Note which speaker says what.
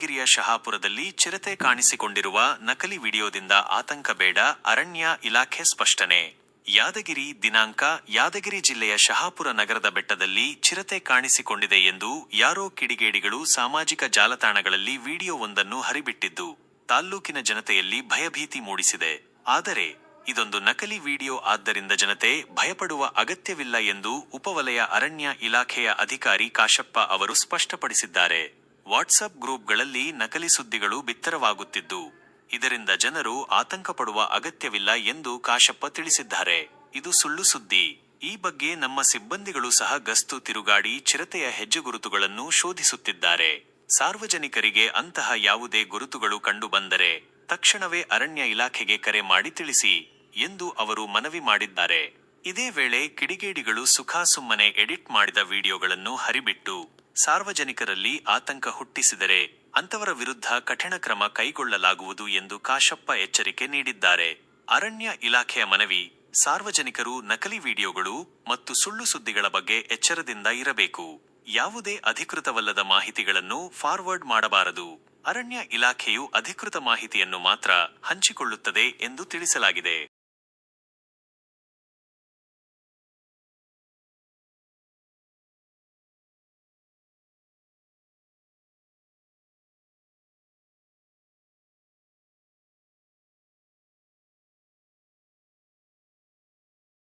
Speaker 1: ಗಿರಿಯ ಶಹಾಪುರದಲ್ಲಿ ಚಿರತೆ ಕಾಣಿಸಿಕೊಂಡಿರುವ ನಕಲಿ ವಿಡಿಯೋದಿಂದ ಆತಂಕ ಬೇಡ, ಅರಣ್ಯ ಇಲಾಖೆ ಸ್ಪಷ್ಟನೆ. ಯಾದಗಿರಿ ದಿನಾಂಕ, ಯಾದಗಿರಿ ಜಿಲ್ಲೆಯ ಶಹಾಪುರ ನಗರದ ಬೆಟ್ಟದಲ್ಲಿ ಚಿರತೆ ಕಾಣಿಸಿಕೊಂಡಿದೆ ಎಂದು ಯಾರೋ ಕಿಡಿಗೇಡಿಗಳು ಸಾಮಾಜಿಕ ಜಾಲತಾಣಗಳಲ್ಲಿ ವಿಡಿಯೋವೊಂದನ್ನು ಹರಿಬಿಟ್ಟಿದ್ದು, ತಾಲ್ಲೂಕಿನ ಜನತೆಯಲ್ಲಿ ಭಯಭೀತಿ ಮೂಡಿಸಿದೆ. ಆದರೆ, ಇದೊಂದು ನಕಲಿ ವಿಡಿಯೋ ಆದ್ದರಿಂದ ಜನತೆ ಭಯಪಡುವ ಅಗತ್ಯವಿಲ್ಲ ಎಂದು ಉಪವಲಯ ಅರಣ್ಯ ಇಲಾಖೆಯ ಅಧಿಕಾರಿ ಕಾಶಪ್ಪ ಅವರು ಸ್ಪಷ್ಟಪಡಿಸಿದ್ದಾರೆ. ವಾಟ್ಸಪ್ ಗ್ರೂಪ್ಗಳಲ್ಲಿ ನಕಲಿ ಸುದ್ದಿಗಳು ಬಿತ್ತರವಾಗುತ್ತಿದ್ದು, ಇದರಿಂದ ಜನರು ಆತಂಕ ಪಡುವ ಅಗತ್ಯವಿಲ್ಲ ಎಂದು ಕಾಶಪ್ಪ ತಿಳಿಸಿದ್ದಾರೆ. ಇದು ಸುಳ್ಳು ಸುದ್ದಿ. ಈ ಬಗ್ಗೆ ನಮ್ಮ ಸಿಬ್ಬಂದಿಗಳು ಸಹ ಗಸ್ತು ತಿರುಗಾಡಿ ಚಿರತೆಯ ಹೆಜ್ಜೆಗುರುತುಗಳನ್ನು ಶೋಧಿಸುತ್ತಿದ್ದಾರೆ. ಸಾರ್ವಜನಿಕರಿಗೆ ಅಂತಹ ಯಾವುದೇ ಗುರುತುಗಳು ಕಂಡುಬಂದರೆ ತಕ್ಷಣವೇ ಅರಣ್ಯ ಇಲಾಖೆಗೆ ಕರೆ ಮಾಡಿ ತಿಳಿಸಿ ಎಂದು ಅವರು ಮನವಿ ಮಾಡಿದ್ದಾರೆ. ಇದೇ ವೇಳೆ ಕಿಡಿಗೇಡಿಗಳು ಸುಖಾಸುಮ್ಮನೆ ಎಡಿಟ್ ಮಾಡಿದ ವಿಡಿಯೋಗಳನ್ನು ಹರಿಬಿಟ್ಟು ಸಾರ್ವಜನಿಕರಲ್ಲಿ ಆತಂಕ ಹುಟ್ಟಿಸಿದರೆ ಅಂತವರ ವಿರುದ್ಧ ಕಠಿಣ ಕ್ರಮ ಕೈಗೊಳ್ಳಲಾಗುವುದು ಎಂದು ಕಾಶಪ್ಪ ಎಚ್ಚರಿಕೆ ನೀಡಿದ್ದಾರೆ. ಅರಣ್ಯ ಇಲಾಖೆಯ ಮನವಿ, ಸಾರ್ವಜನಿಕರು ನಕಲಿ ವಿಡಿಯೋಗಳು ಮತ್ತು ಸುಳ್ಳು ಸುದ್ದಿಗಳ ಬಗ್ಗೆ ಎಚ್ಚರದಿಂದ ಇರಬೇಕು. ಯಾವುದೇ ಅಧಿಕೃತವಲ್ಲದ ಮಾಹಿತಿಗಳನ್ನು ಫಾರ್ವರ್ಡ್ ಮಾಡಬಾರದು. ಅರಣ್ಯ ಇಲಾಖೆಯು ಅಧಿಕೃತ ಮಾಹಿತಿಯನ್ನು ಮಾತ್ರ ಹಂಚಿಕೊಳ್ಳುತ್ತದೆ ಎಂದು ತಿಳಿಸಲಾಗಿದೆ.